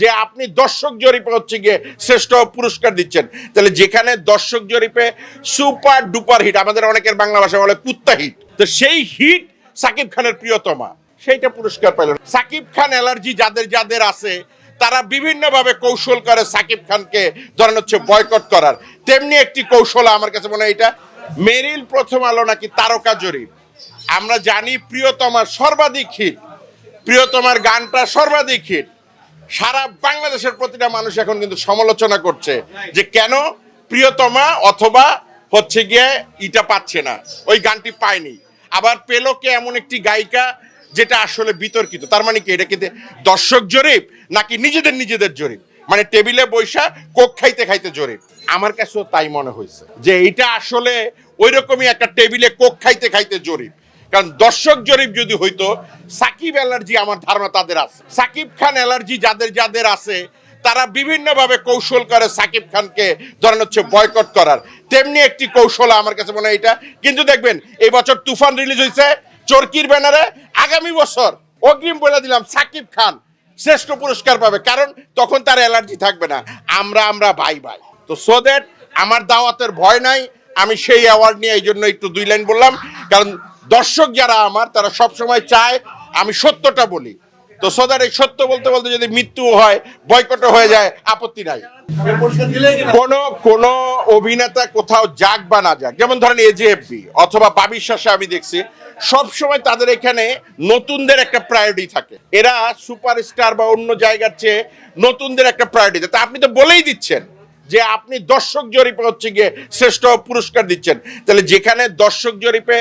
যে আপনি দর্শক জরিপে হচ্ছে গিয়ে শ্রেষ্ঠ পুরস্কার দিচ্ছেন। তাহলে যেখানে দর্শক জরিপে সুপার ডুপার হিট, আমাদের অনেকের বাংলা ভাষা বলে কুত্তা হিট, তো সেই হিট সাকিব খানের প্রিয়তমা, সেইটা পুরস্কার না। সাকিব খান অ্যালার্জি যাদের যাদের আছে, তারা বিভিন্নভাবে কৌশল করে সাকিব খানকে ধরেন হচ্ছে বয়কট করার। তেমনি একটি কৌশল আমার কাছে মনে হয় এটা, মেরিল প্রথম আলো নাকি তারকা জরিপ। আমরা জানি প্রিয়তমার সর্বাধিক হিট, প্রিয়তমার গানটা সর্বাধিক হিট। সারা বাংলাদেশের প্রতিটা মানুষ এখন কিন্তু সমালোচনা করছে যে কেন প্রিয়তমা অথবা হচ্ছে গিয়ে ইটা পাচ্ছে না, ওই গানটি পায়নি। আবার পেল কে এমন একটি গায়িকা যেটা আসলে বিতর্কিত, তার মানে কি, এটা কিন্তু দর্শক জরিপ নাকি নিজেদের নিজেদের জরিপ? মানে টেবিলে বৈশা কোক খাইতে খাইতে জরিপ। আমার কাছেও তাই মনে হয়েছে যে এটা আসলে ওই রকমই একটা টেবিলে কোক খাইতে খাইতে জরিপ। কারণ দর্শক জরিপ যদি হইতো, সাকিব অ্যালার্জি আমার ধারণা তাদের আছে। সাকিব খান অ্যালার্জি যাদের যাদের আছে, তারা বিভিন্নভাবে কৌশল করে সাকিব খানকে ধরেন হচ্ছে বয়কট করার। তেমনি একটি কৌশল আমার কাছে মনে হয় এটা। কিন্তু দেখবেন, এই বছর তুফান রিলিজ হয়েছে চরকির ব্যানারে আগামী বছর অগ্রিম বলে দিলাম সাকিব খান শ্রেষ্ঠ পুরস্কার পাবে, কারণ তখন তার অ্যালার্জি থাকবে না। আমরা আমরা, ভাই ভাই। তো সো দ্যাট আমার দাওয়াতের ভয় নাই আমি সেই অ্যাওয়ার্ড নিয়ে এই জন্য একটু দুই লাইন বললাম। কারণ দর্শক যারা আমার, তারা সব সময় চায় আমি সত্যটা বলি। তো সদার, এই সত্য বলতে বলতে যদি মৃত্যু হয় বয়কটও হয়ে যায়, আপত্তি নাই। কোন কোন অভিনেতা কোথাও যাক বা না যাক, যেমন ধরেন এজেএফবি অথবা বাবির শাসা আমি দেখছি, সবসময় তাদের এখানে নতুনদের একটা প্রায়োরিটি থাকে। এরা সুপারস্টার বা অন্য জায়গার চেয়ে নতুনদের একটা প্রায়োরিটি তা আপনি তো বলেই দিচ্ছেন। যে আপনি দর্শক জরিপে হচ্ছে গিয়ে শ্রেষ্ঠ পুরস্কার দিচ্ছেন। তাহলে যেখানে দর্শক জরিপে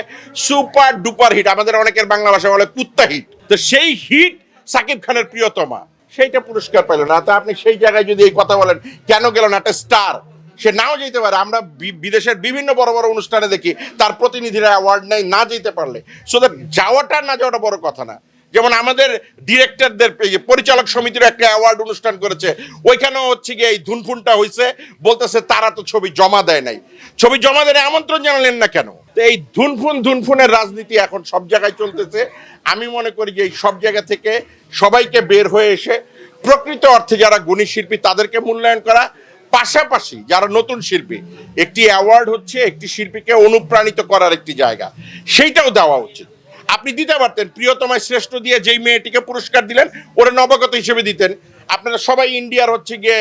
সুপার ডুপার হিট, আমাদের অনেকের বাংলা ভাষা বলে কুত্তা হিট, তো সেই হিট সাকিব খানের প্রিয়তমা, সেইটা পুরস্কার পেল না। তা আপনি সেই জায়গায় যদি এই কথা বলেন, কেন গেল না? একটা স্টার, সে নাও যেতে পারে। আমরা বিদেশের বিভিন্ন বড় বড় অনুষ্ঠানে দেখি, তার প্রতিনিধিরা অ্যাওয়ার্ড নেয়, না যেতে পারলে। সো দ্যাট যাওয়াটা না যাওয়াটা বড় কথা না। যেমন আমাদের ডিরেক্টরদের পরিচালক সমিতির একটা অ্যাওয়ার্ড অনুষ্ঠান করেছে, ওইখানেও হচ্ছে গিয়ে এই ধুনফুনটা হয়েছে বলতেছে তারা তো ছবি জমা দেয় নাই। ছবি জমা দেয় আমন্ত্রণ জানালেন না কেন? এই ধুনফুন, ধুনফুনের রাজনীতি এখন সব জায়গায় চলতেছে। আমি মনে করি যে এই সব জায়গা থেকে সবাইকে বের হয়ে এসে প্রকৃত অর্থে যারা গুণী শিল্পী, তাদেরকে মূল্যায়ন করা। পাশাপাশি যারা নতুন শিল্পী, একটি অ্যাওয়ার্ড হচ্ছে একটি শিল্পীকে অনুপ্রাণিত করার একটি জায়গা। সেইটাও দেওয়া উচিত। আপনি দিতে পারতেন। প্রিয়তমায় শ্রেষ্ঠ দিয়ে যেই মেয়েটিকে পুরস্কার দিলেন, ওরা নবাগত হিসেবে দিতেন। আপনারা সবাই ইন্ডিয়ার হচ্ছে গিয়ে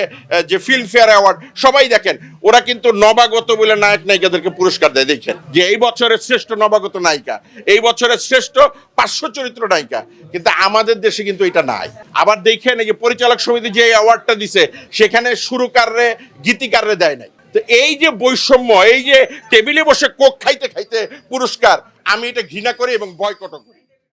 যে ফিল্ম ফেয়ার অ্যাওয়ার্ড, সবাই দেখেন, ওরা কিন্তু নবাগত বলে নায়ক নায়িকাদেরকে পুরস্কার দেয়, দেখেন। যে এই বছরের শ্রেষ্ঠ নবাগত নায়িকা, এই বছরের শ্রেষ্ঠ পার্শ্ব চরিত্র নায়িকা, কিন্তু আমাদের দেশে কিন্তু এটা নাই। আবার দেখেন এই যে পরিচালক সমিতি যে অ্যাওয়ার্ডটা দিছে, সেখানে সুরকাররে, গীতিকাররে দেয় নাই। তো এই যে বৈষম্য, এই যে টেবিলে বসে কোক খাইতে খাইতে পুরস্কার আমি এটা ঘৃণা করি এবং বয়কটও করি।